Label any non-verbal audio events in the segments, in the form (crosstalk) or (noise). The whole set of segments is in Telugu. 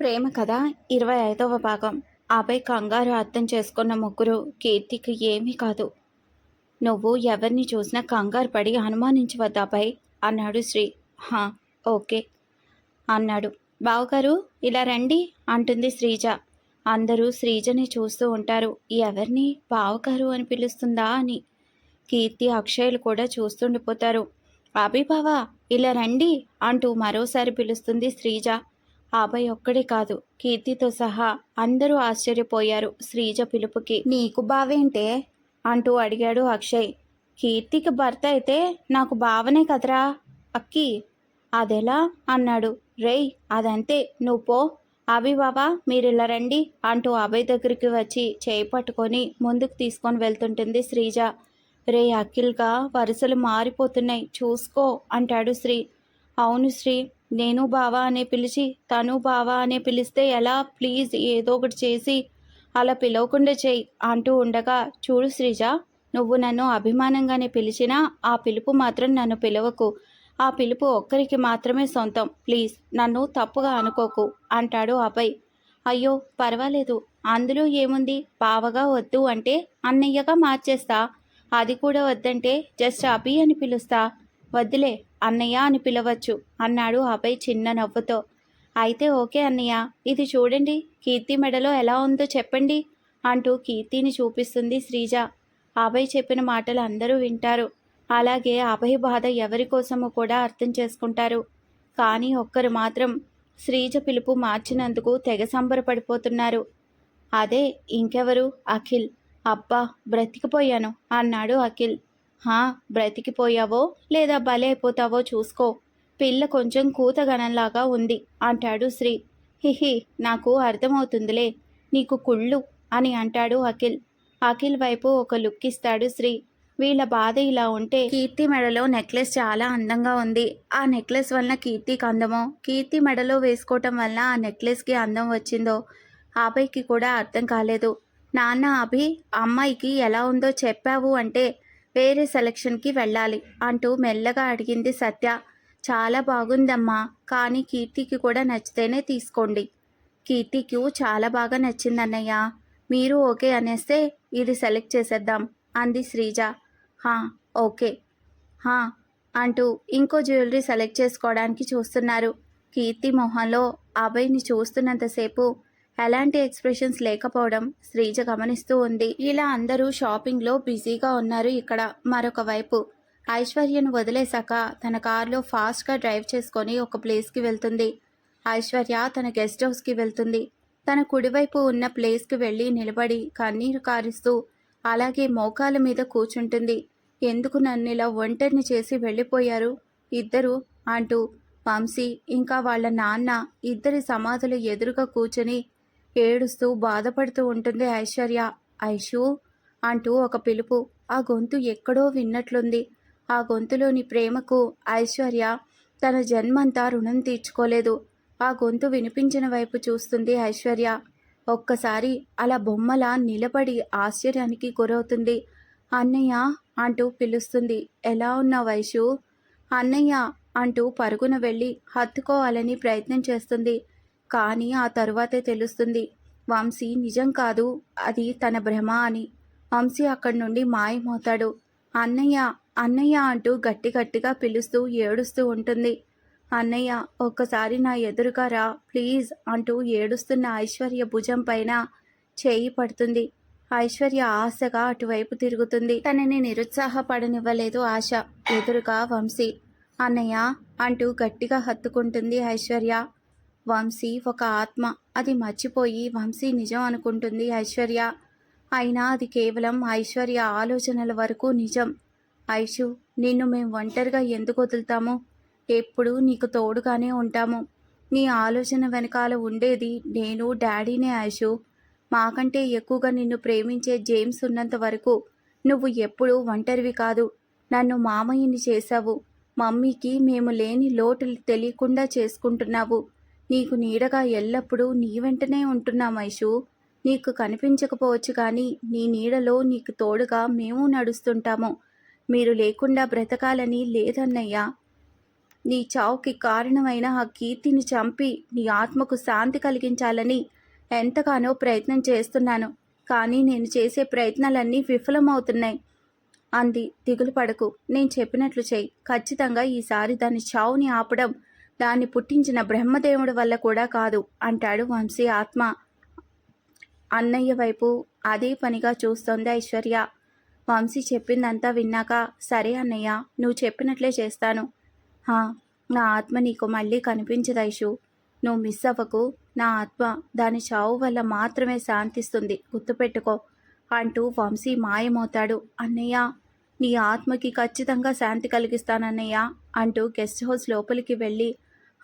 ప్రేమ కథ ఇరవై ఐదవ భాగం. ఆపై కంగారు అర్థం చేసుకున్న ముగ్గురు కీర్తికి ఏమీ కాదు. నువ్వు ఎవరిని చూసినా కంగారు పడి అనుమానించవద్దాపై అన్నాడు శ్రీ. హా ఓకే అన్నాడు. బావగారు ఇలా రండి అంటుంది శ్రీజ. అందరూ శ్రీజని చూస్తూ ఉంటారు. ఎవరిని? బావగారు అని పిలుస్తుందా అని. కీర్తి అక్షయలు కూడా చూస్తుండిపోతారు. అభిభావ ఇలా రండి అంటూ మరోసారి పిలుస్తుంది శ్రీజ. ఆపై ఒక్కడే కాదు కీర్తితో సహా అందరూ ఆశ్చర్యపోయారు శ్రీజ పిలుపుకి. నీకు బావేంటే? అంటూ అడిగాడు అక్షయ్. కీర్తికి భర్త అయితే నాకు బావనే కదరా అక్కి? అదెలా? అన్నాడు. రేయ్ అదంతే నువ్వు పో. అభి బాబా మీరిలా రండి అంటూ అభయ్ దగ్గరికి వచ్చి చేయి పట్టుకొని ముందుకు తీసుకొని వెళ్తుంటుంది శ్రీజ. రే అఖిల్గా వరుసలు మారిపోతున్నాయి చూసుకో అంటాడు శ్రీ. అవును శ్రీ నేను బావా అనే పిలిచి తను బావా అనే పిలిస్తే ఎలా? ప్లీజ్ ఏదో ఒకటి చేసి అలా పిలవకుండా చెయ్యి అంటూ ఉండగా చూడు శ్రీజ నువ్వు నన్ను అభిమానంగానే పిలిచినా ఆ పిలుపు మాత్రం నన్ను పిలవకు. ఆ పిలుపు ఒక్కరికి మాత్రమే సొంతం. ప్లీజ్ నన్ను తప్పుగా అనుకోకు అంటాడు అభయ్. అయ్యో పర్వాలేదు. అందులో ఏముంది? బావగా వద్దు అంటే అన్నయ్యగా మార్చేస్తా. అది కూడా వద్దంటే జస్ట్ అభి అని పిలుస్తా. వద్దులే అన్నయ్య అని పిలవచ్చు అన్నాడు అభయ్ చిన్న నవ్వుతో. అయితే ఓకే అన్నయ్య ఇది చూడండి కీర్తి మెడలో ఎలా ఉందో చెప్పండి అంటూ కీర్తిని చూపిస్తుంది శ్రీజ. అభయ్ చెప్పిన మాటలు అందరూ వింటారు. అలాగే అభయ్ బాధ ఎవరి కోసమో కూడా అర్థం చేసుకుంటారు. కానీ ఒక్కరు మాత్రం శ్రీజ పిలుపు మార్చినందుకు తెగ సంబరపడిపోతున్నారు. అదే ఇంకెవరు? అఖిల్. అబ్బా బ్రతికిపోయాను అన్నాడు అఖిల్. హా బ్రతికిపోయావో లేదా బలి అయిపోతావో చూసుకో. పిల్ల కొంచెం కూతగణంలాగా ఉంది అంటాడు శ్రీ. హిహి నాకు అర్థమవుతుందిలే నీకు కుళ్ళు అని అంటాడు అఖిల్. అఖిల్ వైపు ఒక లుక్ ఇస్తాడు శ్రీ. వీళ్ళ బాధ ఇలా ఉంటే కీర్తి మెడలో నెక్లెస్ చాలా అందంగా ఉంది. ఆ నెక్లెస్ వలన కీర్తికి అందమో కీర్తి మెడలో వేసుకోవటం వల్ల ఆ నెక్లెస్కి అందం వచ్చిందో అభయ్కి కూడా అర్థం కాలేదు. నాన్న అభి అమ్మాయికి ఎలా ఉందో చెప్పావు అంటే వేరే సెలక్షన్కి వెళ్ళాలి అంటూ మెల్లగా అడిగింది సత్య. చాలా బాగుందమ్మా కానీ కీర్తికి కూడా నచ్చితేనే తీసుకోండి. కీర్తికి చాలా బాగా నచ్చిందన్నయ్య మీరు ఓకే అనేస్తే ఇది సెలెక్ట్ చేసేద్దాం అంది శ్రీజ. హా ఓకే. హా అంటూ ఇంకో జ్యువెలరీ సెలెక్ట్ చేసుకోవడానికి చూస్తున్నారు. కీర్తి మొహంలో అభయ్ని చూస్తున్నంతసేపు ఎలాంటి ఎక్స్ప్రెషన్స్ లేకపోవడం శ్రీజ గమనిస్తూ ఉంది. ఇలా అందరూ షాపింగ్లో బిజీగా ఉన్నారు ఇక్కడ. మరొక వైపు ఐశ్వర్యను వదిలేశాక తన కారులో ఫాస్ట్గా డ్రైవ్ చేసుకొని ఒక ప్లేస్కి వెళ్తుంది. ఐశ్వర్య తన గెస్ట్ హౌస్కి వెళ్తుంది. తన కుడివైపు ఉన్న ప్లేస్కి వెళ్ళి నిలబడి కన్నీరు కారిస్తూ అలాగే మోకాల మీద కూర్చుంటుంది. ఎందుకు నన్ను ఇలా ఒంటరిని చేసి వెళ్ళిపోయారు? ఇద్దరు అంటూ వంశీ ఇంకా వాళ్ళ నాన్న ఇద్దరి సమాధులు ఎదురుగా కూర్చుని ఏడుస్తూ బాధపడుతూ ఉంటుంది ఐశ్వర్య. ఐషు! అంటూ ఒక పిలుపు. ఆ గొంతు ఎక్కడో విన్నట్లుంది. ఆ గొంతులోని ప్రేమకు ఐశ్వర్య తన జన్మంతా రుణం తీర్చుకోలేదు. ఆ గొంతు వినిపించిన వైపు చూస్తుంది ఐశ్వర్య. ఒక్కసారి అలా బొమ్మలా నిలబడి ఆశ్చర్యానికి గురవుతుంది. అన్నయ్య! అంటూ పిలుస్తుంది. ఎలా ఉన్నా వైషు అన్నయ్య! అంటూ పరుగున వెళ్ళి హత్తుకోవాలని ప్రయత్నం చేస్తుంది. కానీ ఆ తరువాతే తెలుస్తుంది. వంశీ నిజం కాదు. అది తన భ్రమ అని. వంశీ అక్కడి నుండి మాయమవుతాడు. అన్నయ్య అన్నయ్య అంటూ గట్టి గట్టిగా పిలుస్తూ ఏడుస్తూ ఉంటుంది. అన్నయ్య ఒక్కసారి నా ఎదురుగా రా. ప్లీజ్ అంటూ ఏడుస్తున్న ఐశ్వర్య భుజం పైన చేయి పడుతుంది. ఐశ్వర్య ఆశగా అటువైపు తిరుగుతుంది. తనని నిరుత్సాహపడనివ్వలేదు ఆశ. ఎదురుగా వంశీ అన్నయ్య అంటూ గట్టిగా హత్తుకుంటుంది ఐశ్వర్య. వంశీ ఒక ఆత్మ. అది మర్చిపోయి వంశీ నిజం అనుకుంటుంది ఐశ్వర్య. అయినా అది కేవలం ఐశ్వర్య ఆలోచనల వరకు నిజం. ఐషు నిన్ను మేము ఒంటరిగా ఎందుకు వదులుతాము? ఎప్పుడు నీకు తోడుగానే ఉంటాము. నీ ఆలోచన వెనకాల ఉండేది నేను డాడీనే ఐషు. మాకంటే ఎక్కువగా నిన్ను ప్రేమించే జేమ్స్ ఉన్నంత వరకు నువ్వు ఎప్పుడూ ఒంటరివి కాదు. నన్ను మామయ్యని చేశావు. మమ్మీకి మేము లేని లోటు తెలియకుండా చేసుకుంటున్నావు. నీకు నీడగా ఎల్లప్పుడూ నీ వెంటనే ఉంటున్నా మైషు నీకు కనిపించకపోవచ్చు కానీ నీ నీడలో నీకు తోడుగా మేము నడుస్తుంటాము. మీరు లేకుండా బ్రతకాలని లేదన్నయ్యా. నీ చావుకి కారణమైన ఆ కీర్తిని చంపి నీ ఆత్మకు శాంతి కలిగించాలని ఎంతగానో ప్రయత్నం చేస్తున్నాను. కానీ నేను చేసే ప్రయత్నాలన్నీ విఫలమవుతున్నాయి. అంది. దిగులు పడకు. నేను చెప్పినట్లు చెయ్యి. ఖచ్చితంగా ఈసారి దాని చావుని ఆపడం దాన్ని పుట్టించిన బ్రహ్మదేవుడి వల్ల కూడా కాదు అంటాడు వంశీ ఆత్మ. అన్నయ్య వైపు అదే పనిగా చూస్తోంది ఐశ్వర్య. వంశీ చెప్పిందంతా విన్నాక సరే అన్నయ్య నువ్వు చెప్పినట్లే చేస్తాను. హా నా ఆత్మ నీకు మళ్ళీ కనిపించదు ఐషు. నువ్వు మిస్ అవ్వకు. నా ఆత్మ దాని చావు వల్ల మాత్రమే శాంతిస్తుంది. గుర్తుపెట్టుకో అంటూ వంశీ మాయమవుతాడు. అన్నయ్య నీ ఆత్మకి ఖచ్చితంగా శాంతి కలిగిస్తానన్నయ్య అంటూ గెస్ట్ హౌస్ లోపలికి వెళ్ళి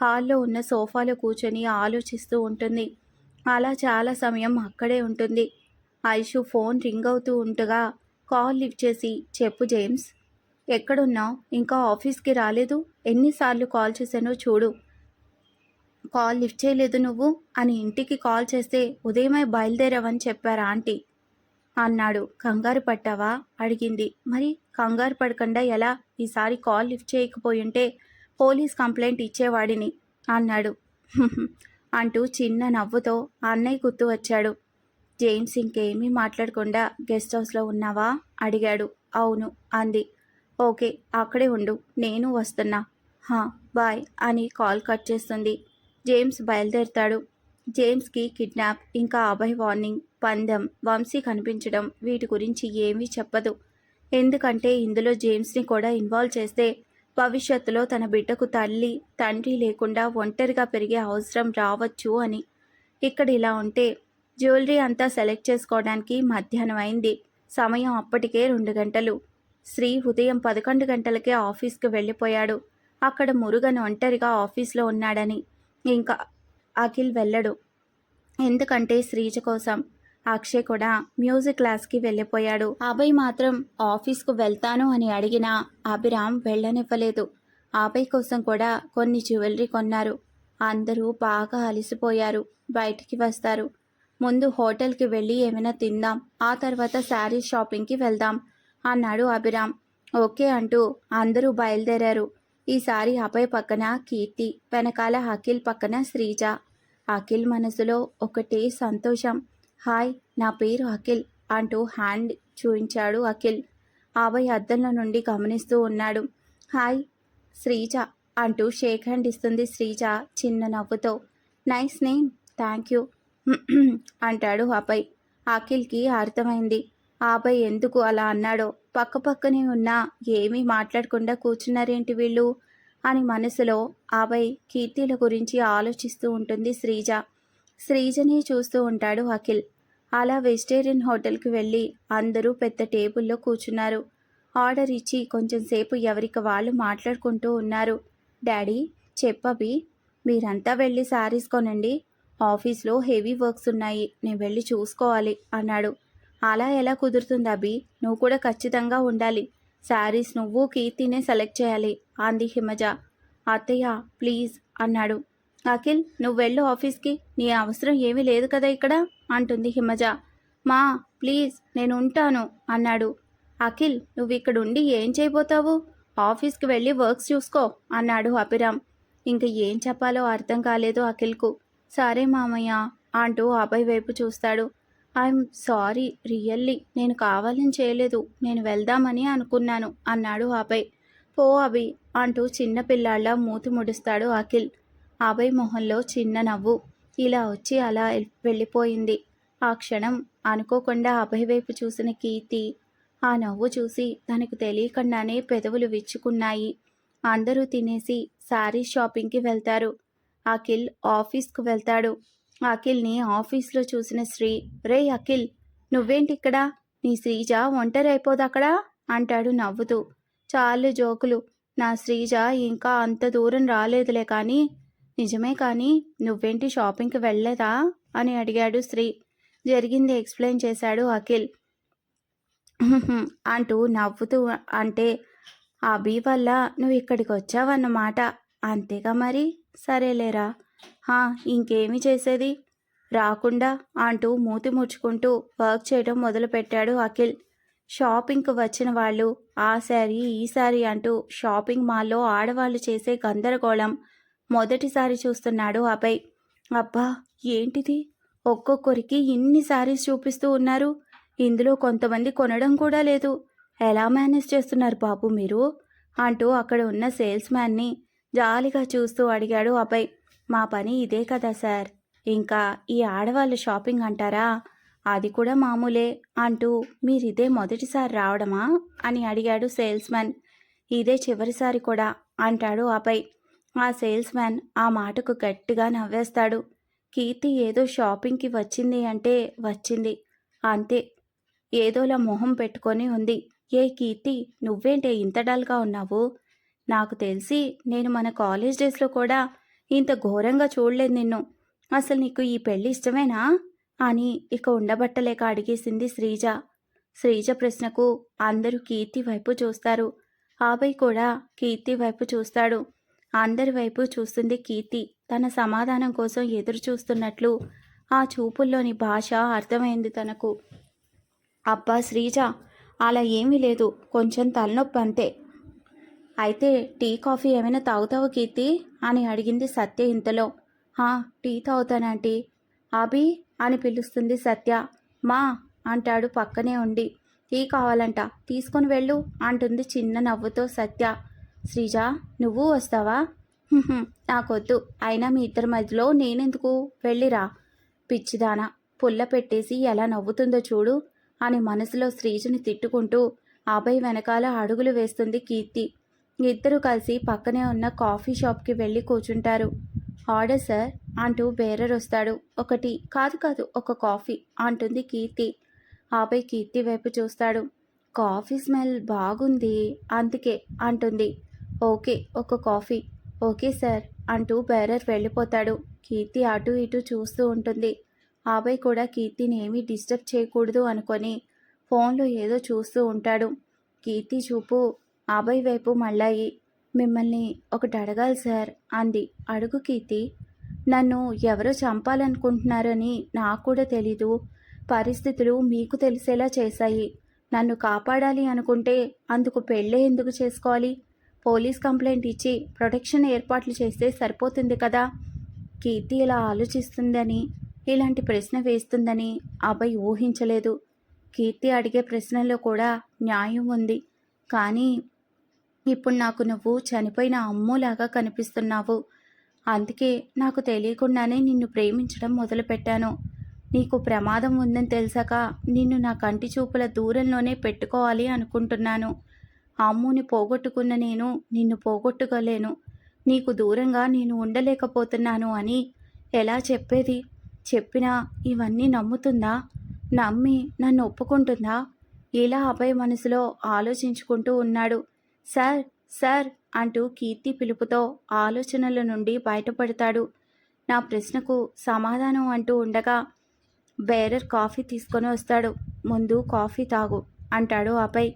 హాల్లో ఉన్న సోఫాలో కూర్చొని ఆలోచిస్తూ ఉంటుంది. అలా చాలా సమయం అక్కడే ఉంటుంది. ఐషు ఫోన్ రింగ్ అవుతూ ఉండగా కాల్ లిఫ్ట్ చేసి చెప్పు జేమ్స్ ఎక్కడున్నావు? ఇంకా ఆఫీస్కి రాలేదు? ఎన్నిసార్లు కాల్ చేశానో చూడు. కాల్ లిఫ్ట్ చేయలేదు నువ్వు అని ఇంటికి కాల్ చేస్తే ఉదయమే బయలుదేరావని చెప్పారా ఆంటీ అన్నాడు. కంగారు పట్టావా అడిగింది. మరి కంగారు పడకుండా ఎలా? ఈసారి కాల్ లిఫ్ట్ చేయకపోయింటే పోలీస్ కంప్లైంట్ ఇచ్చేవాడిని అన్నాడు. అంటూ చిన్న నవ్వుతో అన్నయ్య గుర్తు వచ్చాడు. జేమ్స్ ఇంకేమీ మాట్లాడకుండా గెస్ట్ హౌస్లో ఉన్నావా? అడిగాడు. అవును అంది. ఓకే అక్కడే ఉండు నేను వస్తున్నా. హా బాయ్ అని కాల్ కట్ చేస్తుంది. జేమ్స్ బయలుదేరుతాడు. జేమ్స్కి కిడ్నాప్ ఇంకా అభయ్ వార్నింగ్ పందెం వంశీ కనిపించడం వీటి గురించి ఏమీ చెప్పదు. ఎందుకంటే ఇందులో జేమ్స్ని కూడా ఇన్వాల్వ్ చేస్తే భవిష్యత్తులో తన బిడ్డకు తల్లి తండ్రి లేకుండా ఒంటరిగా పెరిగే అవసరం రావచ్చు అని. ఇక్కడ ఇలా ఉంటే జ్యువెలరీ అంతా సెలెక్ట్ చేసుకోవడానికి మధ్యాహ్నం అయింది. సమయం అప్పటికే రెండు గంటలు. శ్రీ ఉదయం పదకొండు గంటలకే ఆఫీస్కి వెళ్ళిపోయాడు. అక్కడ మురుగన్ ఒంటరిగా ఆఫీస్లో ఉన్నాడని ఇంకా అఖిల్ వెళ్ళడు. ఎందుకంటే శ్రీజ కోసం అక్షయ్ కూడా మ్యూజిక్ క్లాస్కి వెళ్ళిపోయాడు. అభయ్ మాత్రం ఆఫీస్కు వెళ్తాను అని అడిగినా అభిరామ్ వెళ్ళనివ్వలేదు. అభయ్ కోసం కూడా కొన్ని జ్యువెలరీ కొన్నారు. అందరూ బాగా అలసిపోయారు. బయటికి వస్తారు. ముందు హోటల్కి వెళ్ళి ఏమైనా తిందాం. ఆ తర్వాత శారీ షాపింగ్కి వెళ్దాం అన్నాడు అభిరామ్. ఓకే అంటూ అందరూ బయలుదేరారు. ఈసారి అభయ్ పక్కన కీర్తి వెనకాల అఖిల్ పక్కన శ్రీజ. అఖిల్ మనసులో ఒకటే సంతోషం. హాయ్ నా పేరు అఖిల్ అంటూ హ్యాండ్ చూపించాడు అఖిల్. అభయ్ అద్దంలో నుండి గమనిస్తూ ఉన్నాడు. హాయ్ శ్రీజ అంటూ షేక్ హ్యాండ్ ఇస్తుంది శ్రీజ చిన్న నవ్వుతో. నైస్ నేమ్ థ్యాంక్ యూ (clears throat) అంటాడు అభయ్. అఖిల్కి అర్థమైంది. అభయ్ ఎందుకు అలా అన్నాడో. పక్క పక్కనే ఉన్నా ఏమీ మాట్లాడకుండా కూర్చున్నారేంటి వీళ్ళు అని మనసులో అభయ్ కీర్తిల గురించి ఆలోచిస్తూ ఉంటుంది శ్రీజ. శ్రీజని చూస్తూ ఉంటాడు అఖిల్. అలా వెజిటేరియన్ హోటల్కి వెళ్ళి అందరూ పెద్ద టేబుల్లో కూర్చున్నారు. ఆర్డర్ ఇచ్చి కొంచెం సేపు ఎవరికి వాళ్ళు మాట్లాడుకుంటూ ఉన్నారు. డాడీ చెప్పబి మీరంతా వెళ్ళి శారీస్ కొనండి. ఆఫీస్లో హెవీ వర్క్స్ ఉన్నాయి నేను వెళ్ళి చూసుకోవాలి అన్నాడు. అలా ఎలా కుదురుతుంది అభి? నువ్వు కూడా ఖచ్చితంగా ఉండాలి. శారీస్ నువ్వు కీర్తినే సెలెక్ట్ చేయాలి అంది హిమజ. అత్తయ్య ప్లీజ్ అన్నాడు. అఖిల్ నువ్వు వెళ్ళు ఆఫీస్కి. నీ అవసరం ఏమీ లేదు కదా ఇక్కడ? అంటుంది హిమజ. మా ప్లీజ్ నేను ఉంటాను అన్నాడు. అఖిల్ నువ్వు ఇక్కడ ఉండి ఏం చేయబోతావు? ఆఫీస్కి వెళ్ళి వర్క్స్ చూసుకో అన్నాడు అభిరామ్. ఇంకా ఏం చెప్పాలో అర్థం కాలేదు అఖిల్కు. సరే మామయ్య అంటూ అభయ్ వైపు చూస్తాడు. ఐఎమ్ సారీ రియల్లీ నేను కావాలని చేయలేదు నేను వెళ్దామని అనుకున్నాను అన్నాడు అభయ్. పో అభి అంటూ చిన్నపిల్లాళ్ళ మూతి ముడుస్తాడు అఖిల్. అభయ్ మొహంలో చిన్న నవ్వు. ఇలా వచ్చి అలా వెళ్ళిపోయింది. ఆ క్షణం అనుకోకుండా అభయ్ వైపు చూసిన కీర్తి. ఆ నవ్వు చూసి తనకు తెలియకుండానే పెదవులు విచ్చుకున్నాయి. అందరూ తినేసి శారీ షాపింగ్కి వెళ్తారు. అఖిల్ ఆఫీస్కు వెళ్తాడు. అఖిల్ని ఆఫీస్లో చూసిన శ్రీ రే అఖిల్ నువ్వేంటి ఇక్కడ నీ శ్రీజ ఒంటరి అయిపోదు అక్కడ? అంటాడు నవ్వుతూ. చాలు జోకులు. నా శ్రీజ ఇంకా అంత దూరం రాలేదులే కానీ నిజమే కానీ నువ్వేంటి షాపింగ్కి వెళ్ళలేదా? అని అడిగాడు శ్రీ జరిగింది ఎక్స్ప్లెయిన్ చేశాడు అఖిల్. అంటూ నవ్వుతూ అంటే అభి వల్ల నువ్వు ఇక్కడికి వచ్చావన్నమాట. అంతేగా మరి? సరేలేరా. హా ఇంకేమి చేసేది? రాకుండా అంటూ మూతి ముడుచుకుంటూ వర్క్ చేయడం మొదలుపెట్టాడు అఖిల్. షాపింగ్కి వచ్చిన వాళ్ళు ఆ శారీ ఈ శారీ అంటూ షాపింగ్ మాల్లో ఆడవాళ్ళు చేసే గందరగోళం. మొదటిసారి చూస్తున్నాడు అభయ్. అబ్బా ఏంటిది? ఒక్కొక్కరికి ఇన్ని శారీస్ చూపిస్తూ ఉన్నారు. ఇందులో కొంతమంది కొనడం కూడా లేదు. ఎలా మేనేజ్ చేస్తున్నారు బాబు మీరు? అంటూ అక్కడ ఉన్న సేల్స్ మ్యాన్ని జాలిగా చూస్తూ అడిగాడు అభయ్. మా పని ఇదే కదా సార్. ఇంకా ఈ ఆడవాళ్ళు షాపింగ్ అంటారా? అది కూడా మామూలే అంటూ మీరిదే మొదటిసారి రావడమా అని అడిగాడు సేల్స్ మ్యాన్. ఇదే చివరిసారి కూడా అంటాడు అభయ్. ఆ సేల్స్ మ్యాన్ ఆ మాటకు గట్టిగా నవ్వేస్తాడు. కీర్తి ఏదో షాపింగ్కి వచ్చింది అంటే వచ్చింది. అంతే. ఏదోలా మొహం పెట్టుకొని ఉంది. ఏ కీర్తి నువ్వేంటే ఇంత డల్గా ఉన్నావు? నాకు తెలిసి నేను మన కాలేజ్ డేస్లో కూడా ఇంత ఘోరంగా చూడలేదు నిన్ను. అసలు నీకు ఈ పెళ్ళి ఇష్టమేనా? అని ఇక ఉండబట్టలేక అడిగేసింది శ్రీజ. శ్రీజ ప్రశ్నకు అందరూ కీర్తి వైపు చూస్తారు. ఆపై కూడా కీర్తి వైపు చూస్తాడు. అందరి వైపు చూస్తుంది కీర్తి. తన సమాధానం కోసం ఎదురు చూస్తున్నట్లు ఆ చూపుల్లోని భాష అర్థమైంది తనకు. అబ్బా శ్రీజ అలా ఏమీ లేదు. కొంచెం తలనొప్పి అంతే. అయితే టీ కాఫీ ఏమైనా తాగుతావు కీర్తి? అని అడిగింది సత్య ఇంతలో. హా టీ తాగుతానంటీ అభి అని పిలుస్తుంది సత్య. మా అంటాడు పక్కనే ఉండి. టీ కావాలంట. తీసుకొని వెళ్ళు అంటుంది చిన్న నవ్వుతో సత్య. శ్రీజ నువ్వు వస్తావా? నాకొద్దు. అయినా మీ ఇద్దరి మధ్యలో నేనెందుకు? వెళ్ళిరా. పిచ్చిదానా పుల్ల పెట్టేసి ఎలా నవ్వుతుందో చూడు అని మనసులో శ్రీజని తిట్టుకుంటూ అభయ్ వెనకాల అడుగులు వేస్తుంది కీర్తి. ఇద్దరు కలిసి పక్కనే ఉన్న కాఫీ షాప్కి వెళ్ళి కూర్చుంటారు. ఆర్డర్ సార్ అంటూ బేరర్ వస్తాడు. ఒకటి కాదు కాదు ఒక కాఫీ అంటుంది కీర్తి. ఆపై కీర్తి వైపు చూస్తాడు. కాఫీ స్మెల్ బాగుంది అందుకే అంటుంది. ఓకే ఒక కాఫీ. ఓకే సార్ అంటూ బేరర్ వెళ్ళిపోతాడు. కీర్తి అటు ఇటు చూస్తూ ఉంటుంది. ఆబాయ్ కూడా కీర్తిని ఏమీ డిస్టర్బ్ చేయకూడదు అనుకొని ఫోన్లో ఏదో చూస్తూ ఉంటాడు. కీర్తి చూపు ఆబై వైపు మళ్ళాయి. మిమ్మల్ని ఒకటి అడగాలి సార్ అంది. అడుగు కీర్తి. నన్ను ఎవరో చంపాలనుకుంటున్నారని నాకు కూడా తెలీదు. పరిస్థితులు మీకు తెలిసేలా చేశాయి. నన్ను కాపాడాలి అనుకుంటే అందుకు పెళ్ళే ఎందుకు చేసుకోవాలి? పోలీస్ కంప్లైంట్ ఇచ్చి ప్రొటెక్షన్ ఏర్పాట్లు చేస్తే సరిపోతుంది కదా? కీర్తి ఇలా ఆలోచిస్తుందని ఇలాంటి ప్రశ్న వేస్తుందని అభయ్ ఊహించలేదు. కీర్తి అడిగే ప్రశ్నలో కూడా న్యాయం ఉంది. కానీ ఇప్పుడు నాకు నువ్వు చనిపోయిన అమ్ములాగా కనిపిస్తున్నావు. అందుకే నాకు తెలియకుండానే నిన్ను ప్రేమించడం మొదలుపెట్టాను. నీకు ప్రమాదం ఉందని తెలిసాక నిన్ను నా కంటి చూపుల దూరంలోనే పెట్టుకోవాలి అనుకుంటున్నాను. అమ్ముని పోగొట్టుకున్న నేను నిన్ను పోగొట్టుకోలేను. నీకు దూరంగా నేను ఉండలేకపోతున్నాను అని ఎలా చెప్పేది? చెప్పినా ఇవన్నీ నమ్ముతుందా? నమ్మి నన్ను ఒప్పుకుంటుందా? ఇలా అభయ మనసులో ఆలోచించుకుంటూ ఉన్నాడు. సార్ సార్ అంటూ కీర్తి పిలుపుతో ఆలోచనల నుండి బయటపడతాడు. నా ప్రశ్నకు సమాధానం అంటూ ఉండగా బేరర్ కాఫీ తీసుకొని వస్తాడు. ముందు కాఫీ తాగు అంటాడు అభయ్.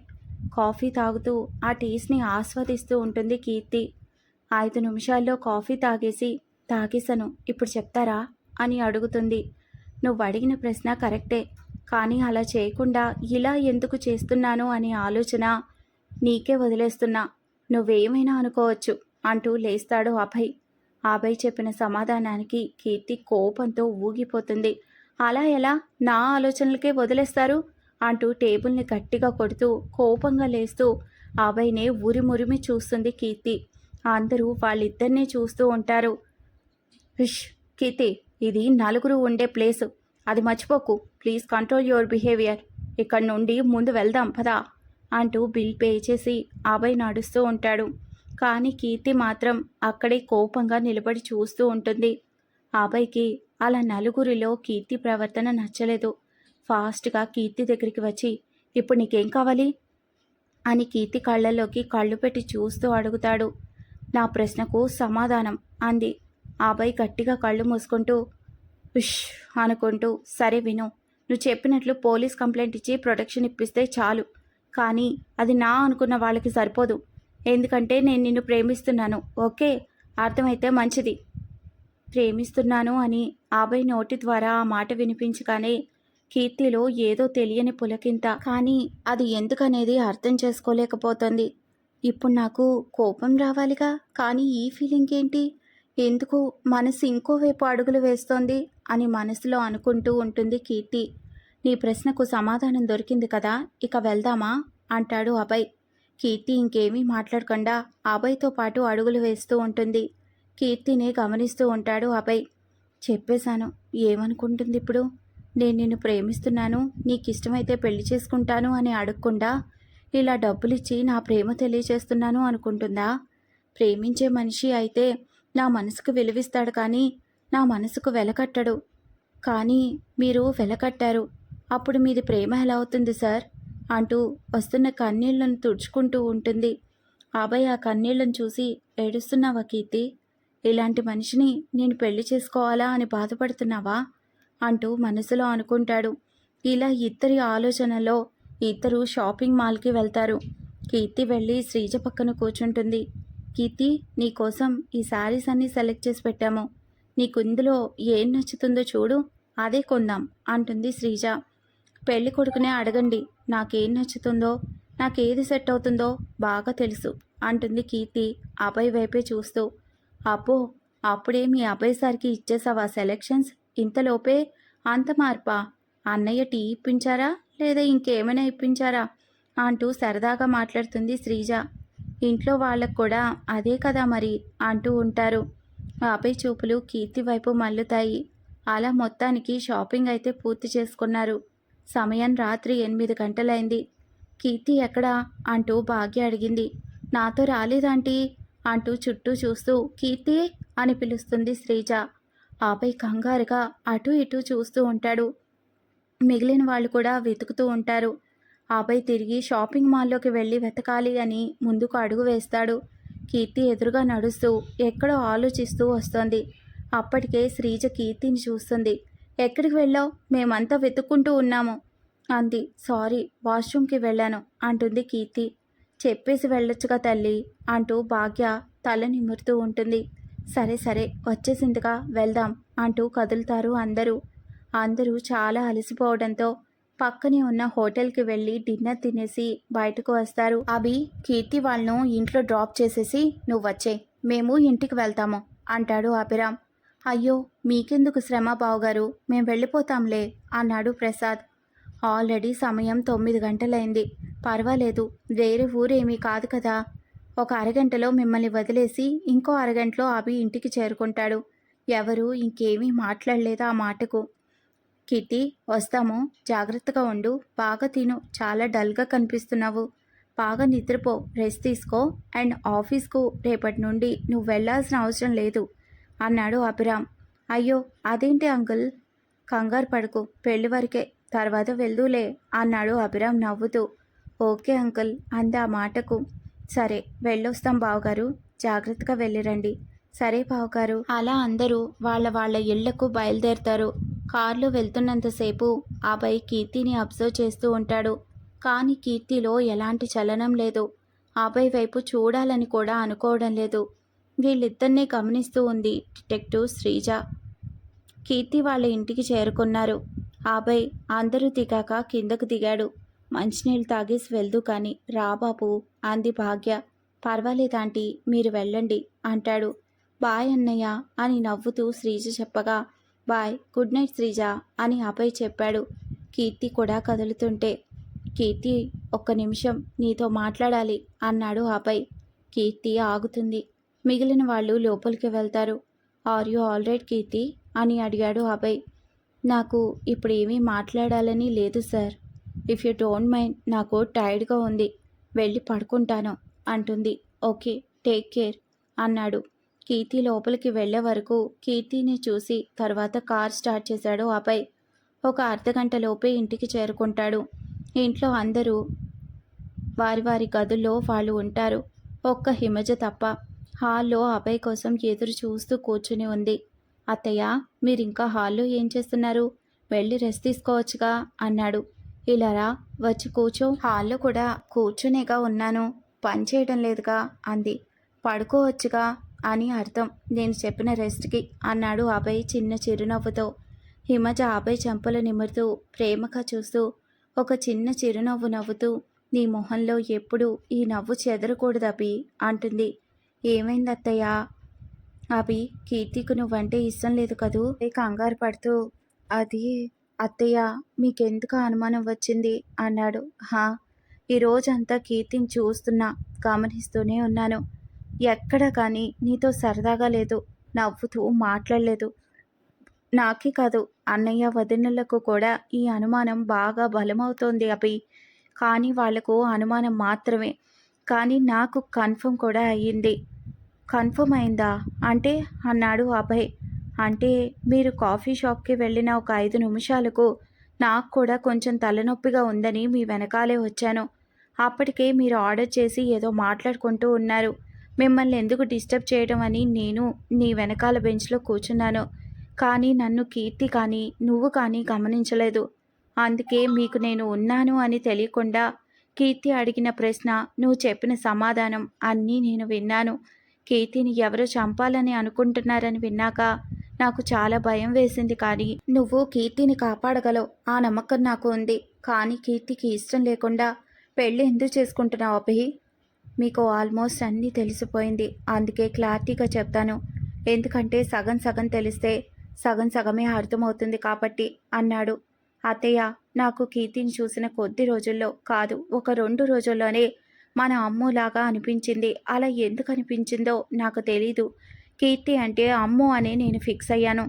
కాఫీ తాగుతూ ఆ టేస్ట్ని ఆస్వాదిస్తూ ఉంటుంది కీర్తి. ఐదు నిమిషాల్లో కాఫీ తాగేసి తాగేసను ఇప్పుడు చెప్తారా? అని అడుగుతుంది. నువ్వు అడిగిన ప్రశ్న కరెక్టే కానీ అలా చేయకుండా ఇలా ఎందుకు చేస్తున్నాను? అనే ఆలోచన. నీకే వదిలేస్తున్నా నువ్వేమైనా అనుకోవచ్చు అంటూ లేస్తాడు అభయ్. అభయ్ చెప్పిన సమాధానానికి కీర్తి కోపంతో ఊగిపోతుంది. అలా ఎలా? నా ఆలోచనలకే వదిలేస్తారు? అంటూ టేబుల్ని గట్టిగా కొడుతూ కోపంగా లేస్తూ అభయ్నే ఉరిమురిమి చూస్తుంది కీర్తి. అందరూ వాళ్ళిద్దరినీ చూస్తూ ఉంటారు. విష్ కీర్తి ఇది నలుగురు ఉండే ప్లేసు. అది మర్చిపోకు. Please control your behaviour. ఇక్కడ నుండి ముందు వెళ్దాం పదా అంటూ బిల్ పే చేసి అభయ్ నడుస్తూ ఉంటాడు. కానీ కీర్తి మాత్రం అక్కడే కోపంగా నిలబడి చూస్తూ ఉంటుంది. అభయ్కి అలా నలుగురిలో కీర్తి ప్రవర్తన నచ్చలేదు. ఫాస్ట్గా కీర్తి దగ్గరికి వచ్చి ఇప్పుడు నీకేం కావాలి? అని కీర్తి కళ్ళల్లోకి కళ్ళు పెట్టి చూస్తూ అడుగుతాడు. నా ప్రశ్నకు సమాధానం అంది. అబ్బాయి గట్టిగా కళ్ళు మూసుకుంటూ ఉష్ అనుకుంటూ సరే విను నువ్వు చెప్పినట్లు పోలీస్ కంప్లైంట్ ఇచ్చి ప్రొటెక్షన్ ఇప్పిస్తే చాలు కానీ అది నా అనుకున్న వాళ్ళకి సరిపోదు. ఎందుకంటే నేను నిన్ను ప్రేమిస్తున్నాను ఓకే? అర్థమైతే మంచిది. ప్రేమిస్తున్నాను అని ఆబాయ్ నోటి ద్వారా ఆ మాట వినిపించగానే కీర్తిలో ఏదో తెలియని పులకింత. కానీ అది ఎందుకనేది అర్థం చేసుకోలేకపోతుంది. ఇప్పుడు నాకు కోపం రావాలిగా? కానీ ఈ ఫీలింగ్ ఏంటి? ఎందుకు మనసు ఇంకోవైపు అడుగులు వేస్తోంది అని మనసులో అనుకుంటూ ఉంటుంది కీర్తి. నీ ప్రశ్నకు సమాధానం దొరికింది కదా? ఇక వెళ్దామా? అంటాడు అభయ్. కీర్తి ఇంకేమీ మాట్లాడకుండా అభయ్తో పాటు అడుగులు వేస్తూ ఉంటుంది. కీర్తిని గమనిస్తూ ఉంటాడు అభయ్. చెప్పేశాను. ఏమనుకుంటుంది ఇప్పుడు? నేను నిన్ను ప్రేమిస్తున్నాను నీకు ఇష్టమైతే పెళ్ళి చేసుకుంటాను అని అడగకుండా ఇలా డబ్బులిచ్చి నా ప్రేమ తెలియచేస్తున్నాను అనుకుంటుందా? ప్రేమించే మనిషి అయితే నా మనసుకు విలువిస్తాడు కానీ నా మనసుకు వెలకట్టడు. కానీ మీరు వెలకట్టారు. అప్పుడు మీది ప్రేమ ఎలా అవుతుంది సార్? అంటూ వస్తున్న కన్నీళ్ళను తుడుచుకుంటూ ఉంటుంది. అభయ్ ఆ కన్నీళ్ళను చూసి ఏడుస్తున్నావా కీర్తి? ఇలాంటి మనిషిని నేను పెళ్ళి చేసుకోవాలా అని బాధపడుతున్నావా? అంటూ మనసులో అనుకుంటాడు. ఇలా ఇద్దరి ఆలోచనలో ఇద్దరు షాపింగ్ మాల్కి వెళ్తారు. కీర్తి వెళ్ళి శ్రీజ పక్కన కూర్చుంటుంది. కీర్తి నీకోసం ఈ శారీస్ అన్నీ సెలెక్ట్ చేసి పెట్టాము. నీకు ఇందులో ఏం నచ్చుతుందో చూడు అదే కొందాం అంటుంది శ్రీజ. పెళ్ళి కొడుకునే అడగండి నాకేం నచ్చుతుందో నాకేది సెట్ అవుతుందో బాగా తెలుసు అంటుంది కీర్తి అభయ్ వైపే చూస్తూ. అబ్బో అప్పుడే మీ అబ్బాయి సార్కి ఇచ్చేసావా సెలెక్షన్స్? ఇంతలోపే అంత మార్పా అన్నయ్య టీ ఇప్పించారా లేదా ఇంకేమైనా ఇప్పించారా? అంటూ సరదాగా మాట్లాడుతుంది శ్రీజ. ఇంట్లో వాళ్ళకు కూడా అదే కదా మరి అంటూ ఉంటారు. ఆపై చూపులు కీర్తి వైపు మల్లుతాయి. అలా మొత్తానికి షాపింగ్ అయితే పూర్తి చేసుకున్నారు. సమయం రాత్రి ఎనిమిది గంటలైంది. కీర్తి ఎక్కడా? అంటూ భాగ్య అడిగింది. నాతో రాలేదాంటీ? అంటూ చుట్టూ చూస్తూ కీర్తి? అని పిలుస్తుంది శ్రీజ. ఆపై కంగారుగా అటు ఇటు చూస్తూ ఉంటాడు. మిగిలిన వాళ్ళు కూడా వెతుకుతూ ఉంటారు. ఆపై తిరిగి షాపింగ్ మాల్లోకి వెళ్ళి వెతకాలి అని ముందుకు అడుగు వేస్తాడు. కీర్తి ఎదురుగా నడుస్తూ ఎక్కడో ఆలోచిస్తూ వస్తోంది. అప్పటికే శ్రీజ కీర్తిని చూస్తుంది. ఎక్కడికి వెళ్ళావు? మేమంతా వెతుక్కుంటూ ఉన్నాము. అంది. సారీ వాష్రూమ్కి వెళ్ళాను అంటుంది కీర్తి. చెప్పేసి వెళ్ళొచ్చుగా తల్లి అంటూ భాగ్య తల నిమురుతూ ఉంటుంది. సరే సరే వచ్చేసిందిగా వెళ్దాం అంటూ కదులుతారు అందరూ. అందరూ చాలా అలసిపోవడంతో పక్కనే ఉన్న హోటల్కి వెళ్ళి డిన్నర్ తినేసి బయటకు వస్తారు. అభి కీర్తి వాళ్ళను ఇంట్లో డ్రాప్ చేసేసి నువ్వు వచ్చే మేము ఇంటికి వెళ్తాము అంటాడు అభిరామ్. అయ్యో మీకెందుకు శ్రమ బావుగారు? మేం వెళ్ళిపోతాంలే అన్నాడు ప్రసాద్. ఆల్రెడీ సమయం తొమ్మిది గంటలైంది. పర్వాలేదు వేరే ఊరేమీ కాదు కదా. ఒక అరగంటలో మిమ్మల్ని వదిలేసి ఇంకో అరగంటలో అభి ఇంటికి చేరుకుంటాడు. ఎవరు ఇంకేమీ మాట్లాడలేదు ఆ మాటకు. కిట్టి వస్తాము జాగ్రత్తగా ఉండు బాగా తిను చాలా డల్గా కనిపిస్తున్నావు. బాగా నిద్రపో రెస్ట్ తీసుకో అండ్ ఆఫీస్కు రేపటి నుండి నువ్వు వెళ్ళాల్సిన అవసరం లేదు అన్నాడు అభిరామ్. అయ్యో అదేంటి అంకుల్? కంగారు పడకు పెళ్ళి వరకే తర్వాత వెళ్దూలే అన్నాడు అభిరామ్ నవ్వుతూ. ఓకే అంకుల్ అంది ఆ మాటకు. సరే వెళ్ళొస్తాం బావగారు. జాగ్రత్తగా వెళ్ళిరండి. సరే బావగారు. అలా అందరూ వాళ్ళ వాళ్ళ ఇళ్ళకు బయలుదేరుతారు. కారులో వెళ్తున్నంతసేపు అభయ్ కీర్తిని అబ్జర్వ్ చేస్తూ ఉంటాడు. కానీ కీర్తిలో ఎలాంటి చలనం లేదు. అభయ్ వైపు చూడాలని కూడా అనుకోవడం లేదు. వీళ్ళిద్దరినీ గమనిస్తూ ఉంది డిటెక్టివ్ శ్రీజ. కీర్తి వాళ్ళ ఇంటికి చేరుకున్నారు. అభయ్ అందరూ దిగాక కిందకు దిగాడు. మంచినీళ్ళు తాగేసి వెళ్దు కానీ రాబాబు అంది భాగ్య. పర్వాలేదాంటీ మీరు వెళ్ళండి అంటాడు. బాయ్ అన్నయ్య అని నవ్వుతూ శ్రీజ చెప్పగా బాయ్ గుడ్ నైట్ శ్రీజ అని అభయ్ చెప్పాడు. కీర్తి కూడా కదులుతుంటే కీర్తి ఒక్క నిమిషం నీతో మాట్లాడాలి అన్నాడు అభయ్. కీర్తి ఆగుతుంది. మిగిలిన వాళ్ళు లోపలికి వెళ్తారు. Are you all right Keerthi అని అడిగాడు అభయ్. నాకు ఇప్పుడేమీ మాట్లాడాలని లేదు sir. If you don't mind నాకు టైర్డ్గా ఉంది. వెళ్ళి పడుకుంటాను అంటుంది. ఓకే టేక్ కేర్ అన్నాడు. కీర్తి లోపలికి వెళ్ళే వరకు కీర్తిని చూసి తర్వాత కార్ స్టార్ట్ చేశాడు అభయ్ ఒక అర్ధగంట లోపే ఇంటికి చేరుకుంటాడు. ఇంట్లో అందరూ వారి వారి గదుల్లో వాళ్ళు ఉంటారు. ఒక్క హిమజ తప్ప హాల్లో అభయ్ కోసం ఎదురు చూస్తూ కూర్చుని ఉంది. అత్తయ్య మీరు ఇంకా హాల్లో ఏం చేస్తున్నారు? వెళ్ళి రెస్ట్ తీసుకోవచ్చుగా అన్నాడు. ఇలా రా వచ్చి కూర్చో. హాల్లో కూడా కూర్చునేగా ఉన్నాను. పని చేయడం లేదుగా అంది. పడుకోవచ్చుగా అని అర్థం. నేను చెప్పిన రెస్ట్కి అన్నాడు అభయ్ చిన్న చిరునవ్వుతో. హిమజ అభయ్ చెంపలు నిమురుతూ ప్రేమగా చూస్తూ ఒక చిన్న చిరునవ్వు నవ్వుతూ నీ మొహంలో ఎప్పుడు ఈ నవ్వు చెదరకూడదు అభి అంటుంది. ఏమైంది అత్తయ్య అభి కీర్తికు నువ్వంటే ఇష్టం లేదు కదూ? కంగారు పడుతూ అది అత్తయ్య మీకెందుకు అనుమానం వచ్చింది? అన్నాడు. హా ఈరోజంతా కీర్తిని చూస్తున్నా గమనిస్తూనే ఉన్నాను. ఎక్కడ కానీ నీతో సరదాగా లేదు నవ్వుతూ మాట్లాడలేదు. నాకే కాదు అన్నయ్య వదినలకు కూడా ఈ అనుమానం బాగా బలమవుతోంది అభి. కానీ వాళ్ళకు అనుమానం మాత్రమే. కానీ నాకు కన్ఫర్మ్ కూడా అయ్యింది. కన్ఫర్మ్ అయిందా? అంటే అన్నాడు అభయ్. అంటే మీరు కాఫీ షాప్కి వెళ్ళిన ఒక ఐదు నిమిషాలకు నాకు కూడా కొంచెం తలనొప్పిగా ఉందని మీ వెనకాలే వచ్చాను. అప్పటికే మీరు ఆర్డర్ చేసి ఏదో మాట్లాడుకుంటూ ఉన్నారు. మిమ్మల్ని ఎందుకు డిస్టర్బ్ చేయడం అని నేను నీ వెనకాల బెంచ్లో కూర్చున్నాను. కానీ నన్ను కీర్తి కానీ నువ్వు కానీ గమనించలేదు. అందుకే మీకు నేను ఉన్నాను అని తెలియకుండా కీర్తి అడిగిన ప్రశ్న నువ్వు చెప్పిన సమాధానం అన్నీ నేను విన్నాను. కీర్తిని ఎవరు చంపాలని అనుకుంటున్నారని విన్నాక నాకు చాలా భయం వేసింది కానీ నువ్వు కీర్తిని కాపాడగలవు. ఆ నమ్మకం నాకు ఉంది. కానీ కీర్తికి ఇష్టం లేకుండా పెళ్ళి ఎందుకు చేసుకుంటున్నావు అభి? మీకు ఆల్మోస్ట్ అన్నీ తెలిసిపోయింది. అందుకే క్లారిటీగా చెప్తాను. ఎందుకంటే సగం సగం తెలిస్తే సగం సగమే అర్థమవుతుంది కాబట్టి అన్నాడు. అత్తయ్య నాకు కీర్తిని చూసిన కొద్ది రోజుల్లో కాదు ఒక రెండు రోజుల్లోనే మన అమ్ములాగా అనిపించింది. అలా ఎందుకు అనిపించిందో నాకు తెలీదు. కీర్తి అంటే అమ్ము అనే నేను ఫిక్స్ అయ్యాను.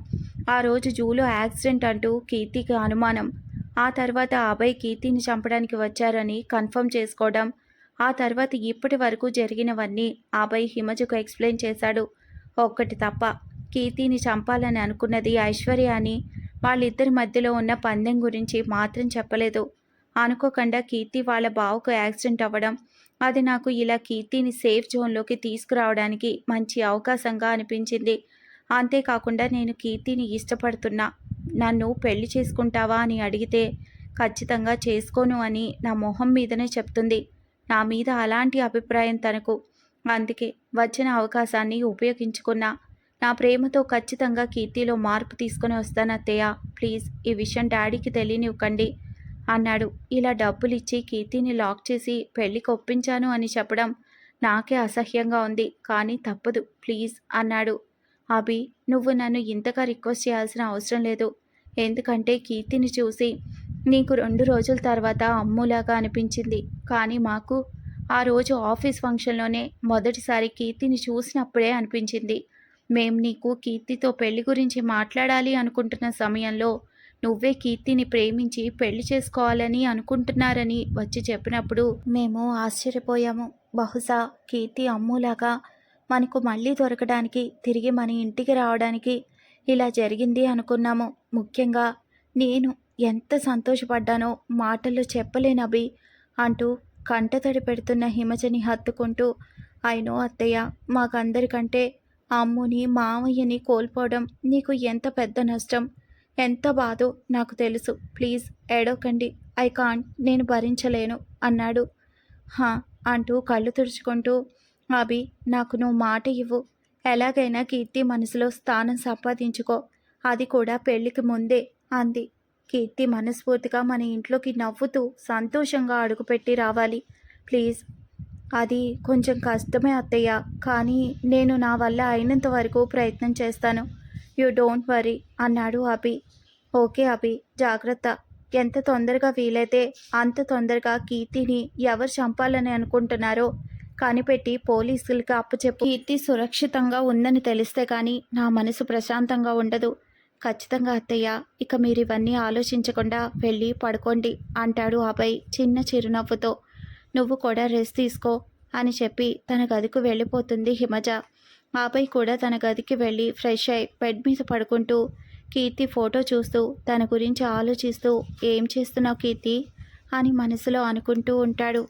ఆ రోజు జూలో యాక్సిడెంట్ అంటూ కీర్తికి అనుమానం. ఆ తర్వాత అభయ్ కీర్తిని చంపడానికి వచ్చారని కన్ఫర్మ్ చేసుకోవడం. ఆ తర్వాత ఇప్పటి వరకు జరిగినవన్నీ అభయ్ హిమజకు ఎక్స్ప్లెయిన్ చేశాడు. ఒక్కటి తప్ప కీర్తిని చంపాలని అనుకున్నది ఐశ్వర్య అని వాళ్ళిద్దరి మధ్యలో ఉన్న పందెం గురించి మాత్రం చెప్పలేదు. అనుకోకుండా కీర్తి వాళ్ళ బావుకు యాక్సిడెంట్ అవ్వడం అది నాకు ఇలా కీర్తిని సేఫ్ జోన్లోకి తీసుకురావడానికి మంచి అవకాశంగా అనిపించింది. అంతేకాకుండా నేను కీర్తిని ఇష్టపడుతున్నా. నన్ను పెళ్ళి చేసుకుంటావా అని అడిగితే ఖచ్చితంగా చేసుకోను అని నా మొహం మీదనే చెప్తుంది. నా మీద అలాంటి అభిప్రాయం తనకు. అందుకే వచ్చిన అవకాశాన్ని ఉపయోగించుకున్నా. నా ప్రేమతో ఖచ్చితంగా కీర్తిలో మార్పు తీసుకొని వస్తాను అత్తయ్య. ప్లీజ్ ఈ విషయం డాడీకి తెలియనివ్వకండి. అన్నాడు. ఇలా డబ్బులిచ్చి కీర్తిని లాక్ చేసి పెళ్ళికి ఒప్పించాను అని చెప్పడం నాకే అసహ్యంగా ఉంది కానీ తప్పదు ప్లీజ్ అన్నాడు. అభి నువ్వు నన్ను ఇంతగా రిక్వెస్ట్ చేయాల్సిన అవసరం లేదు. ఎందుకంటే కీర్తిని చూసి నీకు రెండు రోజుల తర్వాత అమ్ములాగా అనిపించింది. కానీ మాకు ఆ రోజు ఆఫీస్ ఫంక్షన్లోనే మొదటిసారి కీర్తిని చూసినప్పుడే అనిపించింది. మేం నీకు కీర్తితో పెళ్ళి గురించి మాట్లాడాలి అనుకుంటున్న సమయంలో నువ్వే కీర్తిని ప్రేమించి పెళ్ళి చేసుకోవాలని అనుకుంటున్నారని వచ్చి చెప్పినప్పుడు మేము ఆశ్చర్యపోయాము. బహుశా కీర్తి అమ్ములాగా మనకు మళ్ళీ దొరకడానికి తిరిగి మన ఇంటికి రావడానికి ఇలా జరిగింది అనుకున్నాము. ముఖ్యంగా నేను ఎంత సంతోషపడ్డానో మాటల్లో చెప్పలేనవి అంటూ కంటతడి పెడుతున్న హిమజని హత్తుకుంటూ అయినో అత్తయ్య మాకందరికంటే అమ్ముని మామయ్యని కోల్పోవడం నీకు ఎంత పెద్ద నష్టం? ఎంత బాధో నాకు తెలుసు. ప్లీజ్ ఏడోకండి ఐ కాంట్. నేను భరించలేను అన్నాడు. హా అంటూ కళ్ళు తుడుచుకుంటూ అభి నాకు నువ్వు మాట ఇవ్వు. ఎలాగైనా కీర్తి మనసులో స్థానం సంపాదించుకో. అది కూడా పెళ్ళికి ముందే అంది. కీర్తి మనస్ఫూర్తిగా మన ఇంట్లోకి నవ్వుతూ సంతోషంగా అడుగుపెట్టి రావాలి. ప్లీజ్. అది కొంచెం కష్టమే అత్తయ్య. కానీ నేను నా వల్ల అయినంత వరకు ప్రయత్నం చేస్తాను. యూ డోంట్ వరీ అన్నాడు అభి. ఓకే అభి జాగ్రత్త. ఎంత తొందరగా వీలైతే అంత తొందరగా కీర్తిని ఎవరు చంపాలని అనుకుంటున్నారో కనిపెట్టి పోలీసులకి అప్పచెప్పు కీర్తి సురక్షితంగా ఉందని తెలిస్తే కానీ నా మనసు ప్రశాంతంగా ఉండదు. ఖచ్చితంగా అత్తయ్య ఇక మీరు ఇవన్నీ ఆలోచించకుండా వెళ్ళి పడుకోండి అంటాడు అభయ్ చిన్న చిరునవ్వుతో. నువ్వు కూడా రెస్ట్ తీసుకో అని చెప్పి తన గదికు వెళ్ళిపోతుంది హిమజ. ఆపై కూడా తన గదికి వెళ్ళి ఫ్రెష్ అయి బెడ్ మీద పడుకుంటూ కీర్తి ఫోటో చూస్తూ తన గురించి ఆలోచిస్తూ ఏం చేస్తున్నావు కీర్తి? అని మనసులో అనుకుంటూ ఉంటాడు.